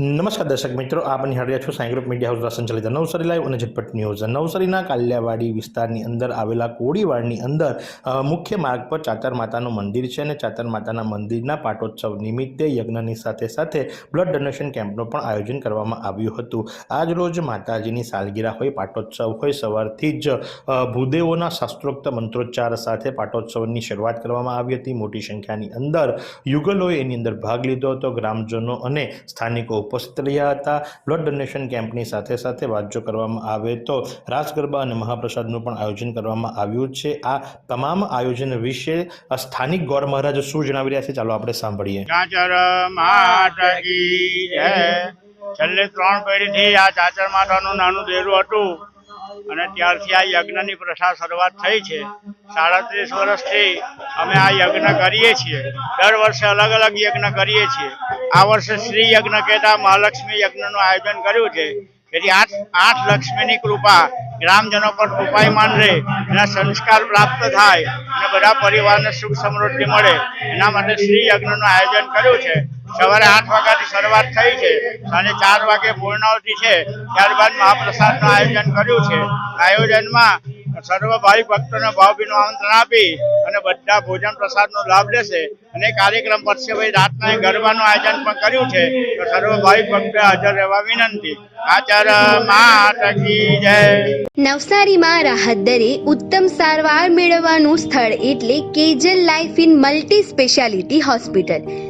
નમસ્કાર દર્શક મિત્રો, આપ નિહાળ્યા છો સાંઈ ગ્રુપ મીડિયા હાઉસ દ્વારા સંચાલિત નવસારી લાઈવ અને ઝટપટ ન્યૂઝ. નવસારીના કાલિયાવાડી વિસ્તારની અંદર આવેલા કોળીવાડની અંદર મુખ્ય માર્ગ પર ચાતર માતાનું મંદિર છે અને ચાતર માતાના મંદિરના પાટોત્સવ નિમિત્તે યજ્ઞની સાથે સાથે બ્લડ ડોનેશન કેમ્પનું પણ આયોજન કરવામાં આવ્યું હતું. આજ રોજ માતાજીની સાલગીરા હોય, પાટોત્સવ હોય, સવારથી જ ભૂદેવોના શાસ્ત્રોક્ત મંત્રોચ્ચાર સાથે પાટોત્સવની શરૂઆત કરવામાં આવી હતી. મોટી સંખ્યાની અંદર યુગલોએ એની અંદર ભાગ લીધો હતો. ગ્રામજનો અને સ્થાનિકો ઉપસ્થિત રહ્યા હતા. બ્લડ ડોનેશન કેમ્પની સાથે સાથે વાત જો કરવામાં આવે તો રાસ ગરબા અને મહાપ્રસાદનું પણ આયોજન કરવામાં આવ્યું છે. આ તમામ આયોજન વિશે સ્થાનિક ગૌર મહારાજ શું જણાવી રહ્યા છે? ચાલો આપણે સાંભળીએ. છેલ્લે ત્રણ પેઢીથી આ ચાચર માતાનું નાનું દેરું હતું અને ત્યારથી આ યજ્ઞની પ્રથા શરૂઆત થઈ છે. સાડત્રીસ વર્ષથી અમે આ યજ્ઞ કરીએ છીએ. દર વર્ષે અલગ અલગ યજ્ઞ કરીએ છીએ. આ વર્ષે શ્રી યજ્ઞ કેતા મહાલક્ષ્મી યજ્ઞનું આયોજન કર્યું છે. જેથી આઠ આઠ લક્ષ્મીની કૃપા ગ્રામજનો પર કૃપાયમાન રહે, એના સંસ્કાર પ્રાપ્ત થાય, અને બધા પરિવારને સુખ સમૃદ્ધિ મળે, એના માટે શ્રી યજ્ઞનું આયોજન કર્યું છે. સવારે આઠ વાગ્યાથી શરૂઆત થઈ છે. સાંજે ચાર વાગે પૂર્ણાવતી છે. ત્યારબાદ મહાપ્રસાદનું આયોજન કર્યું છે. આયોજનમાં સર્વ ભાવિક ભક્તોને ભાવભીનું આમંત્રણ આપી અને બધા ભોજન પ્રસાદનો લાભ લેશે અને કાર્યક્રમ પછી ભાઈ રાતના ગરબાનું આયોજન પણ કર્યું છે. તો સર્વ ભાવિક ભક્તો હાજર રહેવા વિનંતી. આચાર નવસારીમાં રાહત દરે ઉત્તમ સારવાર મેળવવાનું સ્થળ એટલે Kejal life in multi speciality hospital.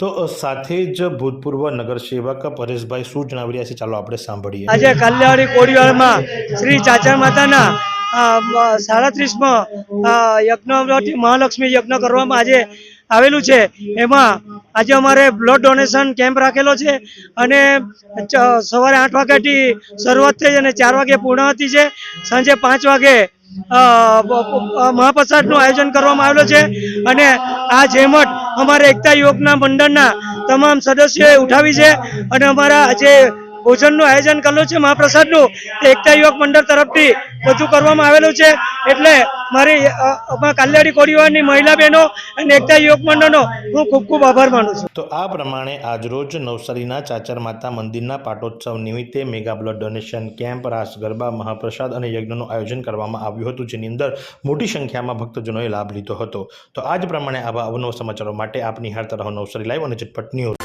તો સાથે જ ભૂતપૂર્વ નગરસેવક પરેશભાઈ શું જણાવી રહ્યા છે? ચાલો આપણે સાંભળીએ. આજે કલ્યાણી કોડીવાળમાં શ્રી ચાચા માતાના સાડત્રીસમાં યજ્ઞ મહાલક્ષ્મી યજ્ઞ કરવામાં આજે આવેલું છે. એમાં આજે અમારે બ્લડ ડોનેશન કેમ્પ રાખેલો છે અને સવારે આઠ વાગ્યાથી શરૂઆત થઈ અને ચાર વાગે પૂર્ણાવતી છે. સાંજે પાંચ વાગે મહાપ્રસાદનું આયોજન કરવામાં આવેલું છે અને આ જેમટ અમારે એકતા યુવકના મંડળના તમામ સદસ્યોએ ઉઠાવી છે અને અમારા જે ભોજનનું આયોજન કરેલું છે મહાપ્રસાદનું, તે એકતા યુવક મંડળ તરફથી રજૂ કરવામાં આવેલું છે. એટલે મારી કલ્યાણી અમારા મહિલા બહેનો અને એકતા યુવક મંડળનો હું ખૂબ ખૂબ આભાર માનું છું. તો આ પ્રમાણે આજરોજ નવસારીના ચાચર માતા મંદિરના પાટોત્સવ નિમિત્તે mega blood donation camp, raas, garba, મહાપ્રસાદ અને યજ્ઞનું આયોજન કરવામાં આવ્યું હતું, જેની અંદર મોટી સંખ્યામાં ભક્તજનોએ લાભ લીધો હતો. તો આ જ પ્રમાણે આવા અવનવ સમાચારો માટે આપ નિહાળતા રહો નવસારી લાઈવ અને ઝટપટ ન્યૂઝ.